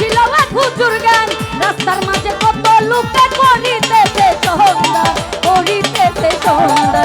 ছিল হুজুর গান রাস্তার মাঝে কত লোকে করিতেছে সন্ধ্যা করিতেছে সন্ধ্যা